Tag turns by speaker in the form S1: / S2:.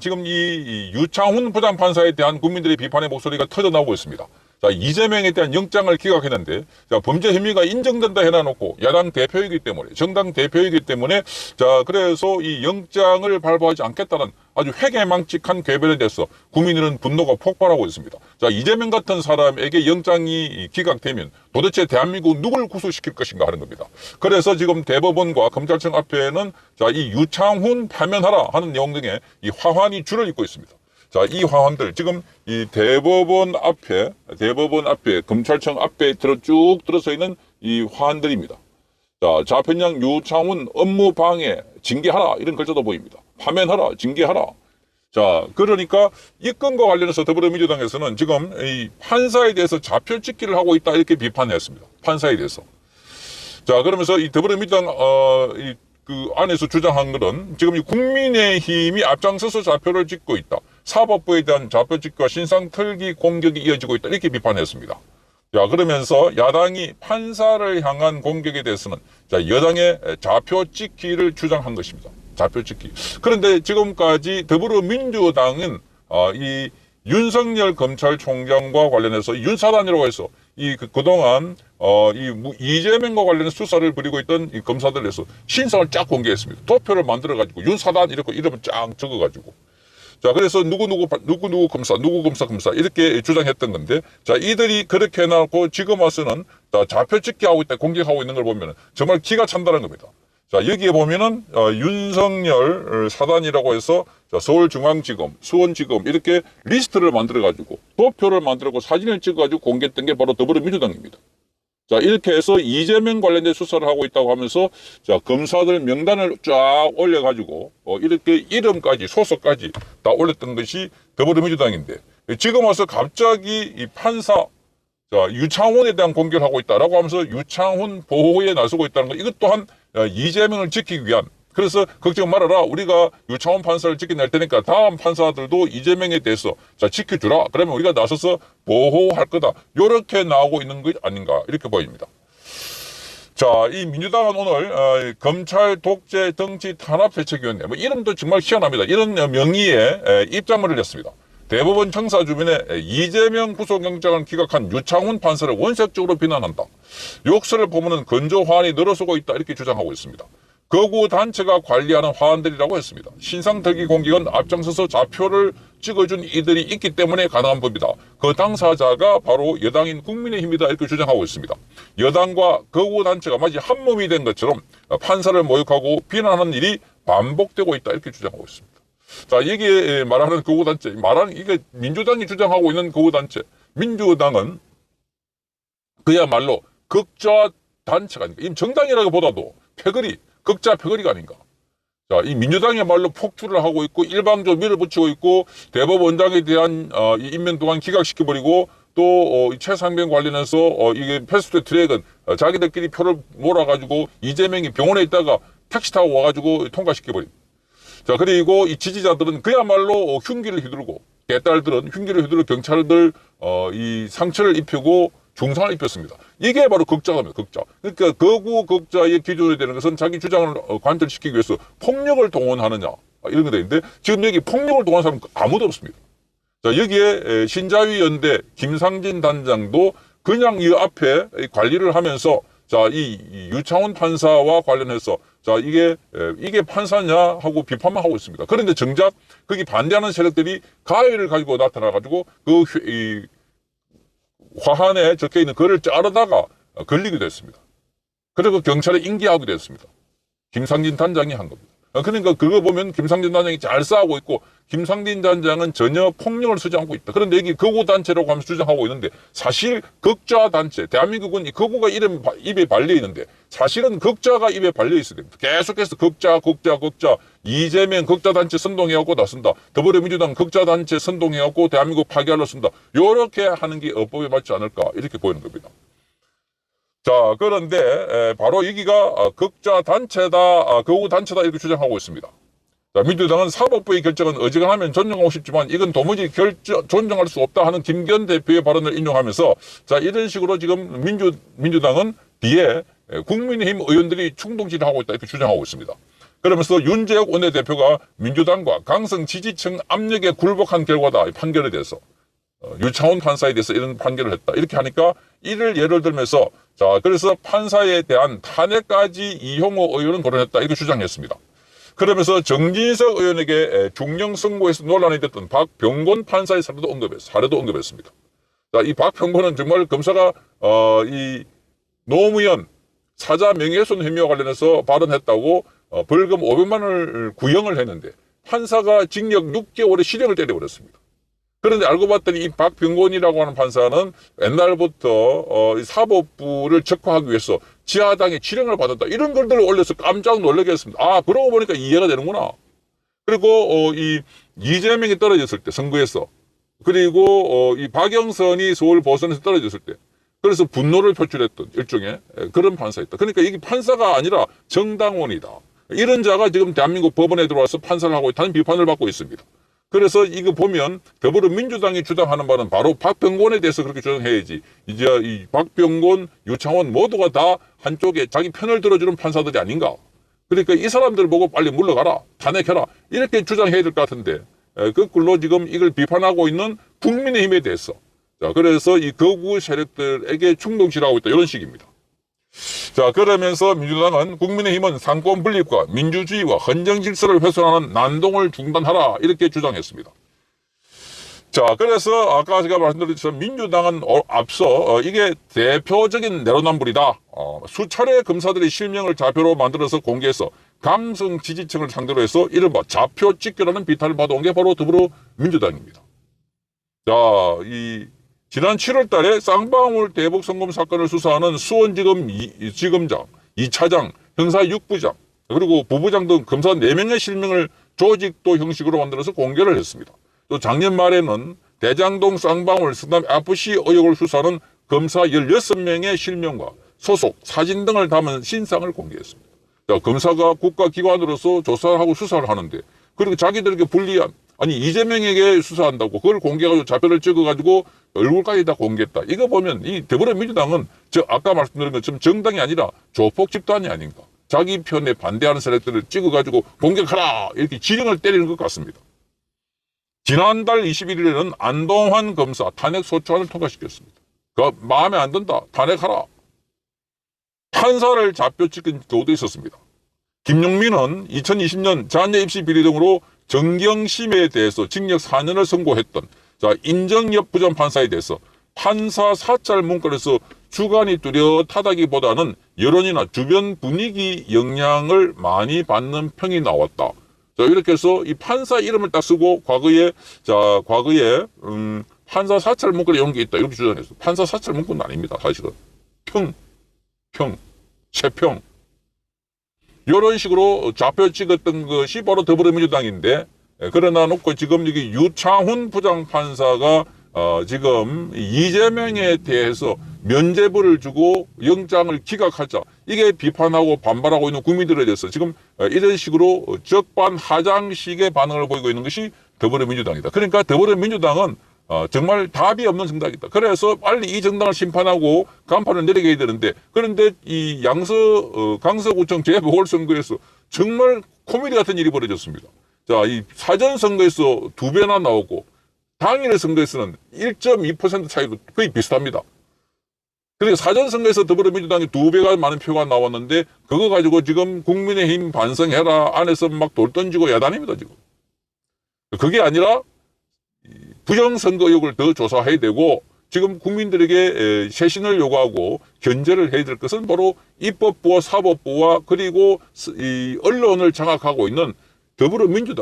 S1: 지금 이, 이 유창훈 부장판사에 대한 국민들의 비판의 목소리가 터져나오고 있습니다. 자, 이재명에 대한 영장을 기각했는데, 자, 범죄 혐의가 인정된다 해놔놓고, 야당 대표이기 때문에, 정당 대표이기 때문에, 자, 그래서 이 영장을 발부하지 않겠다는 아주 회개망측한 궤변에 대해서 국민들은 분노가 폭발하고 있습니다. 자, 이재명 같은 사람에게 영장이 기각되면 도대체 대한민국 누굴 구속시킬 것인가 하는 겁니다. 그래서 지금 대법원과 검찰청 앞에는 자, 이 유창훈 파면하라 하는 내용 등의 이 화환이 줄을 잇고 있습니다. 자, 이 화환들 지금 이 대법원 앞에 대법원 앞에 검찰청 앞에 들어 쭉 들어서 있는 이 화환들입니다. 자, 좌편장 유창훈 업무 방해 징계하라 이런 글자도 보입니다. 파면하라 징계하라. 자, 그러니까 이 건과 관련해서 더불어민주당에서는 지금 이 판사에 대해서 좌표 찍기를 하고 있다 이렇게 비판했습니다. 판사에 대해서. 자, 그러면서 이 더불어민주당 어, 이, 그 안에서 주장한 것은 지금 이 국민의힘이 앞장서서 좌표를 찍고 있다. 사법부에 대한 좌표 찍기와 신상 털기 공격이 이어지고 있다. 이렇게 비판했습니다. 자, 그러면서 야당이 판사를 향한 공격에 대해서는 자, 여당의 좌표 찍기를 주장한 것입니다. 좌표 찍기. 그런데 지금까지 더불어민주당은 어, 이 윤석열 검찰총장과 관련해서 윤사단이라고 해서 이 그, 그동안 어, 이 무- 이재명과 관련된 수사를 벌이고 있던 이 검사들에서 신상을 쫙 공개했습니다. 도표를 만들어 가지고 윤사단 이렇게 이름을 쫙 적어 가지고 자, 그래서 누구누구, 바- 누구누구 검사, 누구 검사, 검사, 이렇게 주장했던 건데, 자, 이들이 그렇게 해놓고 지금 와서는 자, 좌표 찍기 하고 있다, 공격하고 있는 걸 보면 정말 기가 찬다는 겁니다. 자, 여기에 보면은, 어, 윤석열 어, 사단이라고 해서 자, 서울중앙지검, 수원지검, 이렇게 리스트를 만들어 가지고, 도표를 만들고 사진을 찍어 가지고 공개했던 게 바로 더불어민주당입니다. 자, 이렇게 해서 이재명 관련된 수사를 하고 있다고 하면서, 자, 검사들 명단을 쫙 올려가지고, 어, 이렇게 이름까지, 소속까지 다 올렸던 것이 더불어민주당인데, 지금 와서 갑자기 이 판사, 자, 유창훈에 대한 공격을 하고 있다라고 하면서 유창훈 보호에 나서고 있다는 것, 이것 또한 어, 이재명을 지키기 위한, 그래서 걱정 말아라. 우리가 유창훈 판사를 지켜낼 테니까 다음 판사들도 이재명에 대해서 자, 지켜주라. 그러면 우리가 나서서 보호할 거다. 요렇게 나오고 있는 것 아닌가. 이렇게 보입니다. 자, 이 민주당은 오늘 어, 검찰 독재 정치 탄압 대책위원회 뭐 이름도 정말 희한합니다. 이런 명의의 에, 입장문을 냈습니다. 대법원 청사 주변에 에, 이재명 구속영장을 기각한 유창훈 판사를 원색적으로 비난한다. 욕설을 보면은 건조 화환이 늘어서고 있다 이렇게 주장하고 있습니다. 거구 단체가 관리하는 화환들이라고 했습니다. 신상털기 공격은 앞장서서 좌표를 찍어준 이들이 있기 때문에 가능한 법이다. 그 당사자가 바로 여당인 국민의힘이다 이렇게 주장하고 있습니다. 여당과 거구 단체가 마치 한 몸이 된 것처럼 판사를 모욕하고 비난하는 일이 반복되고 있다 이렇게 주장하고 있습니다. 자, 여기에 말하는 거구 단체, 말하는 이게 민주당이 주장하고 있는 거구 단체, 민주당은 그야말로 극좌 단체가. 이 정당이라기보다도 패거리, 극좌 패거리가 아닌가. 자, 이 민주당이야말로 폭주를 하고 있고 일방적으로 밀어붙이고 있고 대법원장에 대한 어, 이 임명 동안 기각시켜버리고 또 어, 이 최상병 관련해서 어, 이게 패스트 트랙은 어, 자기들끼리 표를 몰아가지고 이재명이 병원에 있다가 택시 타고 와가지고 통과시켜버린. 자, 그리고 이 지지자들은 그야말로 어, 흉기를 휘두르고, 개딸들은 흉기를 휘두르고 경찰들, 어, 이 상처를 입히고 중상을 입혔습니다. 이게 바로 극자입니다, 극자. 그러니까 거구 극자의 기준이 되는 것은 자기 주장을 어, 관철시키기 위해서 폭력을 동원하느냐, 아, 이런 게 되는데, 지금 여기 폭력을 동원한 사람은 아무도 없습니다. 자, 여기에 에, 신자위 연대 김상진 단장도 그냥 이 앞에 이 관리를 하면서 자, 이, 이 유창훈 판사와 관련해서 자, 이게, 에, 이게 판사냐 하고 비판만 하고 있습니다. 그런데 정작 거기 반대하는 세력들이 가해를 가지고 나타나 가지고 그, 휘- 이, 화환에 적혀 있는 글을 자르다가 어, 걸리게 됐습니다. 그리고 경찰에 인계하게 됐습니다. 김상진 단장이 한 겁니다. 어, 그러니까 그거 보면 김상진 단장이 잘 싸우고 있고 김상진 단장은 전혀 폭력을 쓰지 않고 있다. 그런데 여기 거구 단체라고 하면서 주장하고 있는데 사실 극자 단체 대한민국은 이 거구가 이름 바- 입에 발려 있는데 사실은 극자가 입에 발려 있어야 됩니다. 계속해서 극자 극자 극자 이재명 극자 단체 선동해갖고 나선다. 더불어민주당 극자 단체 선동해갖고 대한민국 파괴하려 쓴다. 요렇게 하는 게 어법에 맞지 않을까 이렇게 보이는 겁니다. 자, 그런데 에, 바로 여기가 아, 극자 단체다, 아, 거구 단체다 이렇게 주장하고 있습니다. 자, 민주당은 사법부의 결정은 어지간하면 존중하고 싶지만 이건 도무지 결정, 존중할 수 없다 하는 김기현 대표의 발언을 인용하면서 자, 이런 식으로 지금 민주, 민주당은 뒤에 에, 국민의힘 의원들이 충동질을 하고 있다 이렇게 주장하고 있습니다. 그러면서 윤재혁 원내대표가 민주당과 강성 지지층 압력에 굴복한 결과다 이 판결에 대해서 어, 유창훈 판사에 대해서 이런 판결을 했다 이렇게 하니까 이를 예를 들면서 자 그래서 판사에 대한 탄핵까지 이형호 의원은 거론했다 이렇게 주장했습니다. 그러면서 정진석 의원에게 에, 중령 선고에서 논란이 됐던 박병곤 판사의 사례도 언급했 사례도 언급했습니다. 자, 이 박병곤은 정말 검사가 어, 이 노무현 사자 명예훼손 혐의와 관련해서 발언했다고 어, 벌금 500만 원을 구형을 했는데 판사가 징역 6개월의 실형을 때려버렸습니다. 그런데 알고 봤더니 이 박병곤이라고 하는 판사는 옛날부터 어, 이 사법부를 적화하기 위해서 지하당에 지령을 받았다 이런 글들을 올려서 깜짝 놀라게 했습니다. 아 그러고 보니까 이해가 되는구나. 그리고 어, 이 이재명이 떨어졌을 때 선거에서 그리고 어, 이 박영선이 서울 보선에서 떨어졌을 때 그래서 분노를 표출했던 일종의 에, 그런 판사였다. 그러니까 이게 판사가 아니라 정당원이다. 이런 자가 지금 대한민국 법원에 들어와서 판사를 하고 있다는 비판을 받고 있습니다. 그래서 이거 보면 더불어민주당이 주장하는 바는 바로 박병곤에 대해서 그렇게 주장해야지. 이제 이 박병곤, 유창원 모두가 다 한쪽에 자기 편을 들어주는 판사들이 아닌가. 그러니까 이 사람들 보고 빨리 물러가라, 탄핵해라 이렇게 주장해야 될 것 같은데 에, 거꾸로 지금 이걸 비판하고 있는 국민의힘에 대해서 자 그래서 이 거구 세력들에게 충동질하고 있다 이런 식입니다. 자 그러면서 민주당은 국민의힘은 상권 분립과 민주주의와 헌정 질서를 훼손하는 난동을 중단하라 이렇게 주장했습니다. 자 그래서 아까 제가 말씀드렸듯이 민주당은 어, 앞서 어, 이게 대표적인 내로남불이다. 어, 수차례 검사들이 실명을 좌표로 만들어서 공개해서 감성 지지층을 상대로 해서 이른바 좌표 찍기라는 비판을 받아온 게 바로 더불어민주당입니다. 자, 이 지난 7월 달에 쌍방울 대북 성금 사건을 수사하는 수원지검 이, 이 지검장, 2차장, 형사 6부장, 그리고 부부장 등 검사 4명의 실명을 조직도 형식으로 만들어서 공개를 했습니다. 또 작년 말에는 대장동 쌍방울 성남 FC 의혹을 수사하는 검사 16명의 실명과 소속, 사진 등을 담은 신상을 공개했습니다. 자, 검사가 국가기관으로서 조사를 하고 수사를 하는데 그리고 자기들에게 불리한 아니 이재명에게 수사한다고 그걸 공개해가지고 좌표를 찍어가지고 얼굴까지 다 공개했다. 이거 보면 이 더불어민주당은 저 아까 말씀드린 것처럼 정당이 아니라 조폭 집단이 아닌가. 자기 편에 반대하는 세력들을 찍어가지고 공격하라 이렇게 지령을 때리는 것 같습니다. 지난달 21일에는 안동환 검사 탄핵 소추안을 통과시켰습니다. 그 마음에 안 든다. 탄핵하라. 판사를 잡혀 찍은 경우도 있었습니다. 김용민은 2020년 자녀 입시 비리 등으로 정경심에 대해서 징역 4년을 선고했던 자 인정엽 부전 판사에 대해서 판사 사찰 문건에서 주관이 뚜렷하다기보다는 여론이나 주변 분위기 영향을 많이 받는 평이 나왔다. 자 이렇게 해서 이 판사 이름을 딱 쓰고 과거에 자 과거에 음, 판사 사찰 문건에 이런 게 있다 이렇게 주장했어. 판사 사찰 문건은 아닙니다. 사실은 평, 평, 채평 이런 식으로 좌표 찍었던 것이 바로 더불어민주당인데 에, 그러나 놓고 지금 여기 유창훈 부장판사가 어, 지금 이재명에 대해서 면죄부를 주고 영장을 기각하자 이게 비판하고 반발하고 있는 국민들에 대해서 지금 어, 이런 식으로 적반하장식의 반응을 보이고 있는 것이 더불어민주당이다. 그러니까 더불어민주당은 어, 정말 답이 없는 정당이다. 그래서 빨리 이 정당을 심판하고 간판을 내리게 되는데 그런데 이 양서 어, 강서구청 재보궐선거에서 정말 코미디 같은 일이 벌어졌습니다. 자, 이 사전 선거에서 두 배나 나오고 당일의 선거에서는 1.2% 차이로 거의 비슷합니다. 그리고 사전 선거에서 더불어민주당이 두 배가 많은 표가 나왔는데 그거 가지고 지금 국민의힘 반성해라 안에서 막 돌 던지고 야단입니다 지금. 그게 아니라 부정선거 의혹을 더 조사해야 되고 지금 국민들에게 에, 쇄신을 요구하고 견제를 해야 될 것은 바로 입법부와 사법부와 그리고 스- 이 언론을 장악하고 있는 더불어민주당